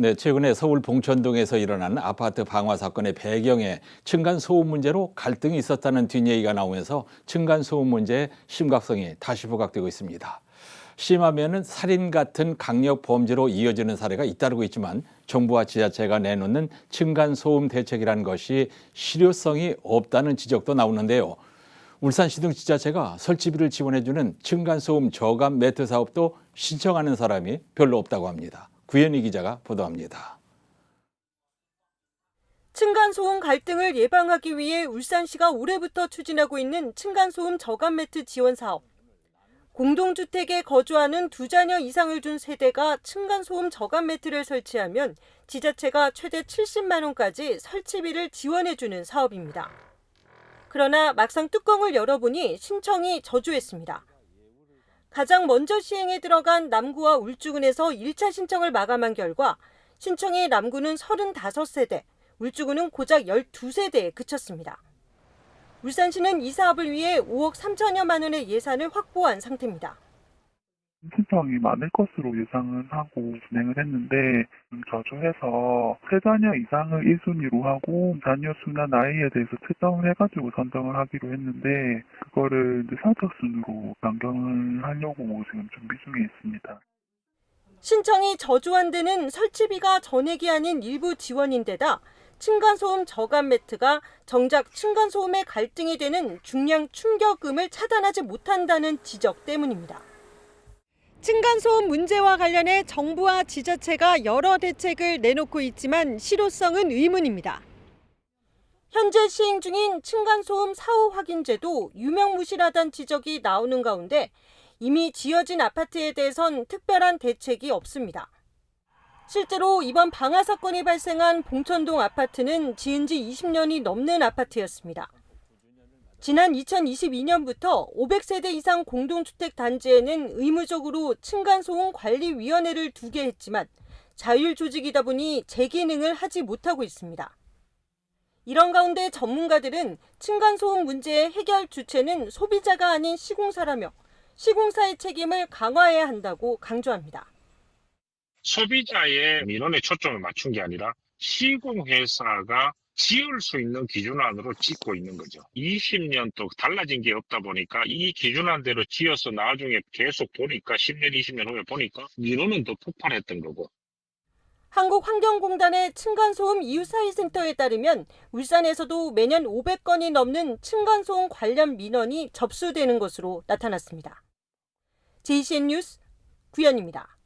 네, 최근에 서울 봉천동에서 일어난 아파트 방화 사건의 배경에 층간 소음 문제로 갈등이 있었다는 뒷얘기가 나오면서 층간 소음 문제의 심각성이 다시 부각되고 있습니다. 심하면은 살인 같은 강력 범죄로 이어지는 사례가 잇따르고 있지만 정부와 지자체가 내놓는 층간 소음 대책이라는 것이 실효성이 없다는 지적도 나오는데요. 울산시 등 지자체가 설치비를 지원해주는 층간소음 저감 매트 사업도 신청하는 사람이 별로 없다고 합니다. 구현희 기자가 보도합니다. 층간소음 갈등을 예방하기 위해 울산시가 올해부터 추진하고 있는 층간소음 저감 매트 지원 사업. 공동주택에 거주하는 두 자녀 이상을 둔 세대가 층간소음 저감 매트를 설치하면 지자체가 최대 70만 원까지 설치비를 지원해주는 사업입니다. 그러나 막상 뚜껑을 열어보니 신청이 저조했습니다. 가장 먼저 시행에 들어간 남구와 울주군에서 1차 신청을 마감한 결과 신청이 남구는 35세대, 울주군은 고작 12세대에 그쳤습니다. 울산시는 이 사업을 위해 5억 3천여만 원의 예산을 확보한 상태입니다. 신청이 많을 것으로 예상은 하고 진행을 했는데 좀 저조해서 세 자녀 이상을 1순위로 하고 자녀 수나 나이에 대해서 채점을 해가지고 선정을 하기로 했는데 그거를 이제 선착순으로 변경을 하려고 지금 준비 중에 있습니다. 신청이 저조한 데는 설치비가 전액이 아닌 일부 지원인데다 층간소음 저감 매트가 정작 층간소음의 갈등이 되는 중량 충격음을 차단하지 못한다는 지적 때문입니다. 층간소음 문제와 관련해 정부와 지자체가 여러 대책을 내놓고 있지만 실효성은 의문입니다. 현재 시행 중인 층간소음 사후 확인제도 유명무실하다는 지적이 나오는 가운데 이미 지어진 아파트에 대해선 특별한 대책이 없습니다. 실제로 이번 방화 사건이 발생한 봉천동 아파트는 지은 지 20년이 넘는 아파트였습니다. 지난 2022년부터 500세대 이상 공동주택 단지에는 의무적으로 층간소음 관리위원회를 두게 했지만 자율 조직이다 보니 제 기능을 하지 못하고 있습니다. 이런 가운데 전문가들은 층간소음 문제의 해결 주체는 소비자가 아닌 시공사라며 시공사의 책임을 강화해야 한다고 강조합니다. 소비자의 민원에 초점을 맞춘 게 아니라 시공회사가 지을 수 있는 기준안으로 짓고 있는 거죠. 20년 또 달라진 게 없다 보니까 이 기준안대로 지어서 나중에 계속 보니까 10년, 20년 후에 보니까 민원은 더 폭발했던 거고. 한국환경공단의 층간소음 이웃사회센터에 따르면 울산에서도 매년 500건이 넘는 층간소음 관련 민원이 접수되는 것으로 나타났습니다. JCN 뉴스 구현입니다.